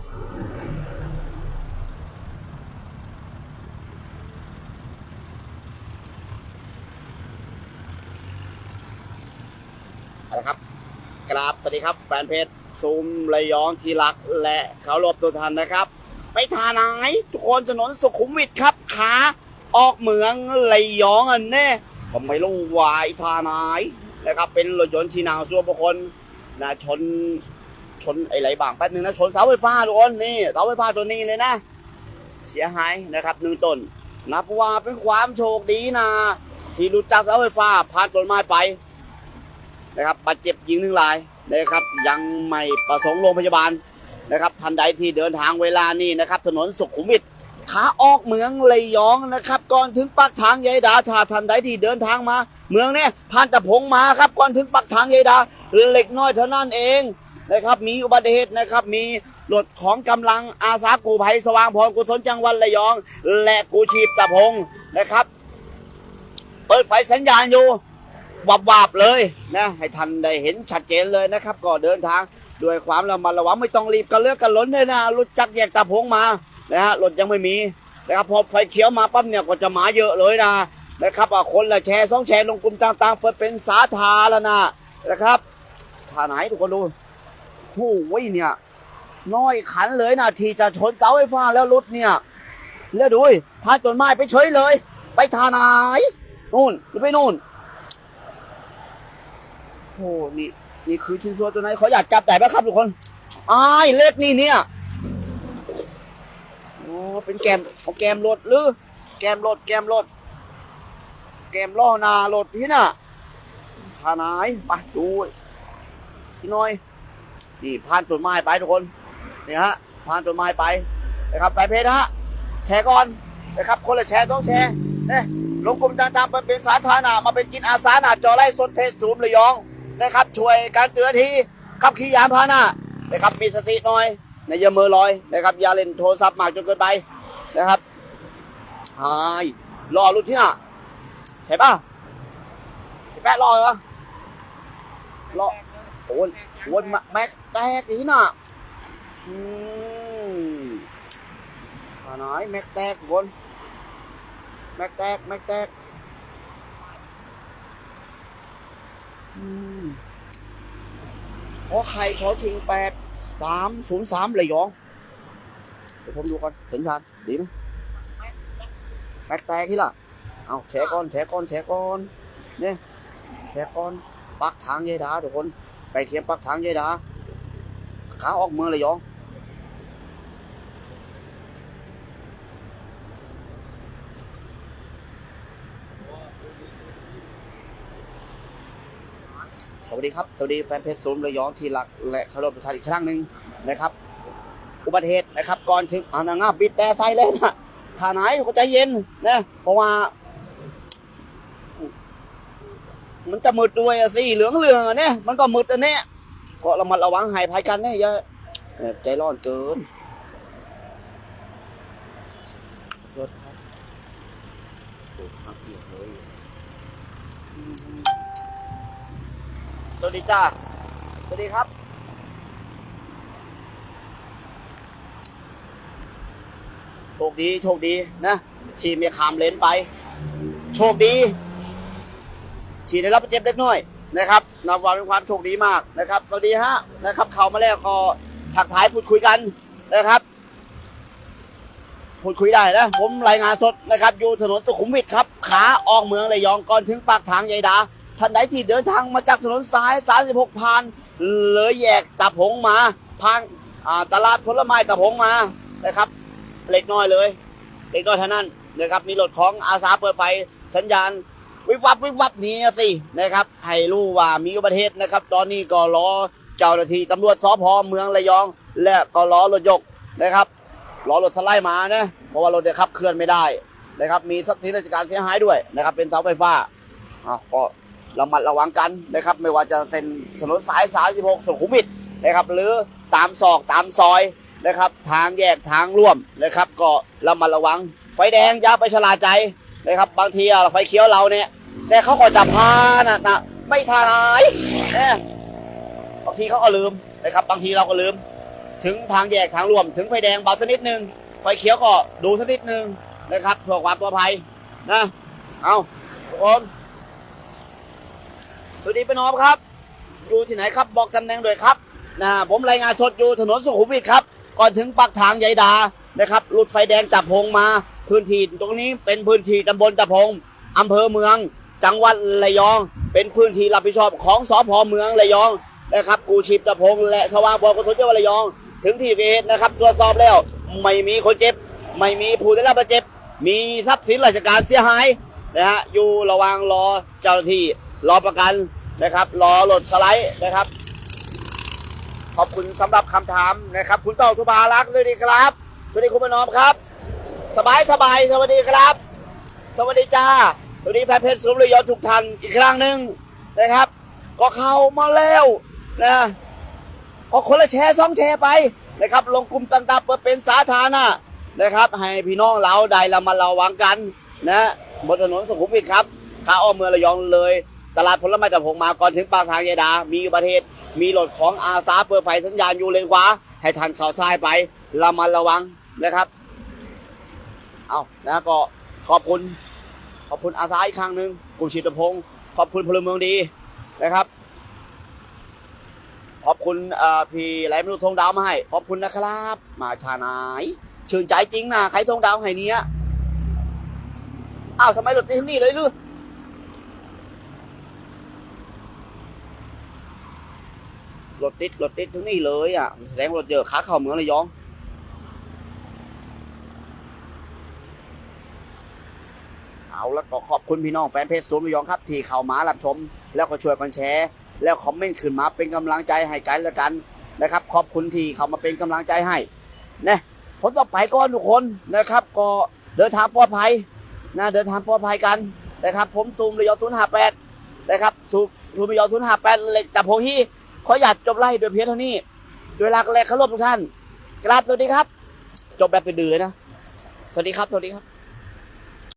เอาละครับ กราบสวัสดีครับ แฟนเพจซูมระยองทีรักและเขารบตัวทันนะครับ ไปทางไหนทุกคนถนนสุขุมวิทครับขาออกเมืองระยองอันแน่ผมไม่รู้วายทางไหนนะครับ เป็นรถยนต์ที่นางส่วนบุคคลนะชน ชนไอ้ไรบางแป๊บนึงนะชนเสาไฟฟ้าทุกคนนี่เสาไฟฟ้าตัวนี้เลยนะ เสียหายนะครับหนึ่งต้นนับว่าเป็นความโชคดีนะ ที่รู้จักเสาไฟฟ้าผ่านต้นไม้ไปนะครับบาดเจ็บยิงหนึ่งรายนะครับ ยังไม่ประสงค์โรงพยาบาลนะครับทันใดที่เดินทางเวลานี้นะครับ ถนนสุขุมวิทขาออกเมืองระยยองนะครับ ก่อนถึงปากทางยายดาถ้าทันใดที่เดินทางมา เมืองเนี่ยผ่านตะพงมาครับ ก่อนถึงปากทางยายดาเล็กน้อยเท่านั้นเอง นะครับ มีอุบัติเหตุนะครับ มีรถของกำลังอาสากู้ภัยสว่างพรกุศลจังหวัดระยอง และกู้ชีพตะพงนะครับ เปิดไฟสัญญาณอยู่วับวาบเลยนะให้ทันได้เห็นชัดเจนเลยนะครับ ก็เดินทางด้วยความระมัดระวังไม่ต้องรีบกันเลือกกันล้นเลยนะรถจักรแยกตาพงมานะฮะรถยังไม่มีนะครับพอไฟเขียวมาปั๊บเนี่ยก็จะมาเยอะเลยนะนะครับคนละแชร์สองแชร์ลงกลุ่มต่างๆเพื่อเป็นสาธารณะนะครับท่าไหนทุกคนดู หเนี่ยน้อยขันเลยนะที่จะชนเสาไฟฟ้าแล้วรถเนี่ยแล้วดูดิพาต้นไม้ไปเฉยเลย ไปทางไหนนู่นหรือไปนู่นโอ้นี่นี่คือชิ้นส่วนตัวไหนเขออยากจับแต่ไหมครับทุกคนอายเล็กนี่เนี่ยโอ้เป็นแกมของแกมรถหรือ แกมรถแกมรถแกมล้อนารถพี่น่ะผ่านไหนไปดูพี่น้อย นี่ผ่านต้นไม้ไปทุกคนนี่ฮะผ่านต้นไม้ไปนะครับแฟนเพจฮะแชร์ก่อนนะครับ คนละแชร์ต้องแชร์เนี่ยลงกลุ่มต่างๆมาเป็นสาธารณะมาเป็นจิตอาสาหนาจอไล่สดเพจสูมระยองนะครับ ช่วยการเตือนที่ขับขี่ยานพาหนะนะครับมีสติหน่อยในอย่ามือลอยนะครับอย่าเล่นโทรศัพท์มากจนเกินไปนะครับหายรอรุ่นที่น่ะใช่ป่ะใช่แปะรอเหรอรอโอ้ โอ้ยแม็กแตกอีน่ะอืมอ่าน้อยแม็กแตกทุกคนแม็กแตกแม็กแตกอืมขอไข่ขอชิงแปดสามศูนย์สามระยองเดี๋ยวผมดูก่อนเห็นชันดีไหมแม็กแตกที่ล่ะ เอาแฉก่อนแฉก่อนแฉก่อนเนี่ยแฉก่อน ปักทางยายดาทุกคนไก่เคียมปักทางยายดาขาออกเมืองระยยองสวัสดีครับ สวัสดีแฟนเพจศูนย์ระยองที่รักและเคารพทุกท่านอีกครั้งหนึ่งนะครับ อุบัติเหตุนะครับ ก่อนถึงอ่านางาบิดแต่ใส่เลยนะท่าไหนก็ใจเย็นนะเพราะว่า มันจะมืดด้วยอะสิเหลืองเหลืองๆอะเนี่ยมันก็มืดอันเนี้ยก็ระมัดระวังหายภัยกันเนี่ยอย่าเอ่อใจร้อนเกินรถครับโอ้หักเปียกเลยสวัสดีจ้าสวัสดีครับโชคดีโชคดีนะที่ไม่ขามเลนไป โชคดี ที่ได้รับบาดเจ็บเล็กน้อยนะครับนับว่าเป็นความโชคดีมากนะครับสวัสดีฮะนะครับ เข้ามาแล้วก็ทักทายพูดคุยกันนะครับพูดคุยได้นะผมรายงานสดนะครับ อยู่ถนนสุขุมวิทครับ ขาออกเมืองระยองก่อนถึงปากทางยายดาท่านใดที่เดินทางมาจากถนนสาย 36ผ่านเลยแยกตะพงมาผ่านอ่าตลาดผลไม้ตะพงมานะครับเล็กน้อยเลยเล็กน้อยเท่านั้นนะครับมีรถของอาสาเปิดไฟสัญญาณ วิบวับวิบวับนี้สินะครับให้รู้ว่ามีอุบัติเหตุนะครับ ตอนนี้ก็รอเจ้าหน้าที่ตำรวจสพเมืองระยอง และก็รอรถยกนะครับรอรถสไลด์มานะเพราะว่ารถเนี่ยขับเคลื่อนไม่ได้นะครับมีทรัพย์สินราชการเสียหายด้วยนะครับ เป็นเสาไฟฟ้าอะก็ระมัดระวังกันนะครับ ไม่ว่าจะเส้นถนนสาย 36สุขุมวิทนะครับ หรือตามซอกตามซอยนะครับ ทางแยกทางร่วมนะครับ ก็ระมัดระวัง ไฟแดงอย่าไปชะลาใจ นะครับบางทีอะไฟเขียวเราเนี่ยแต่เขาก็จะพานะนะไม่ทานายเนี่ยบางทีเขาก็ลืมนะครับ บางทีเราก็ลืม ถึงทางแยกทางรวม ถึงไฟแดงเบาสักนิดนึงไฟเขียวก็ดูสักนิดนึงนะครับเพื่อความปลอดภัยนะเอาทุกคนสวัสดีพี่น้องครับ อยู่ที่ไหนครับบอกตำแหน่งด้วยครับนะผมรายงานสดอยู่ถนนสุขุมวิทครับ ก่อนถึงปากทางใยดานะครับหลุดไฟแดงตับพงมา พื้นที่ตรงนี้เป็นพื้นที่ตำบลตะพงอำเภอเมือง จังหวัดระยอง เป็นพื้นที่รับผิดชอบของสพเมืองระยองนะครับกูชีพตะพงและสว่างบกสจังหวัดระยอง ถึงที่เกิดเหตุนะครับตรวจสอบแล้วไม่มีคนเจ็บ ไม่มีผู้ได้รับบาดเจ็บ มีทรัพย์สินราชการเสียหายนะฮะอยู่ระหว่างรอเจ้าหน้าที่รอประกันนะครับรอรถสไลด์นะครับ ขอบคุณสำหรับคำถามนะครับ คุณเต่าสุภารักษ์เลยดีครับสวัสดีคุณประนอมครับ สบายสบายสวัสดีครับ สวัสดีจ้า สวัสดีแฟนเพจสุมเลยยอดทุกท่านอีกครั้งหนึ่งนะครับ ก็เข้ามาแล้วนะก็คนละแชร์สองแชร์ไปนะครับ ลงกลุ่มต่างๆเพื่อเป็นสาธารณะนะครับ ให้พี่น้องเราได้ระมัดระวังกันนะบนถนนสุขุมวิทครับขาอ้อมเมืองระยองเลย ตลาดผลไม้แต่ผมมาก่อนถึงปากทางยายดา มีอุบัติเหตุมีรถของอาสาเปิดไฟสัญญาณอยู่เลนขวาให้ทันเข้าซ้ายไประมัดระวังนะครับ เอานะก็ขอบคุณขอบคุณอาสาอีกครั้งหนึ่งกลุ่มชิตพงศ์ขอบคุณพลเมืองดีนะครับ ขอบคุณพี่ไรไม่รู้ทงดาวมาให้ ขอบคุณนะครับ มาชาไหนายชื่นใจจริงนะใครทงดาวให้เนี้ยอ้าวทำไมหลุดที่นี่เลยลือรถติดรถติดถึงนี่เลยอะแรงรถเยอะขาเข้าเมืองระยอง เอา แล้วก็ขอบคุณพี่น้องแฟนเพจสวนระยองครับ ที่เข้ามารับชม แล้วก็ช่วยกันแชร์ แล้วคอมเมนต์ขึ้นมาเป็นกำลังใจให้กันและกันนะครับ ขอบคุณที่เข้ามาเป็นกำลังใจให้นะผมต่อไปก่อนทุกคนนะครับ ก็เดินทางปลอดภัยนะเดินทางปลอดภัยกันนะครับ ผมซูมระยองศูนย์ห้าแปดนะครับซูมซูมระยองศูนย์ห้าแปดเหล็กแต่พงฮีขออยากจบไล่โดยเพียงเท่านี้โดยลักแรกเคารพทุกท่านกราบสวัสดีครับ จบแบบเป็นดื้อเลยนะ สวัสดีครับ สวัสดีครับ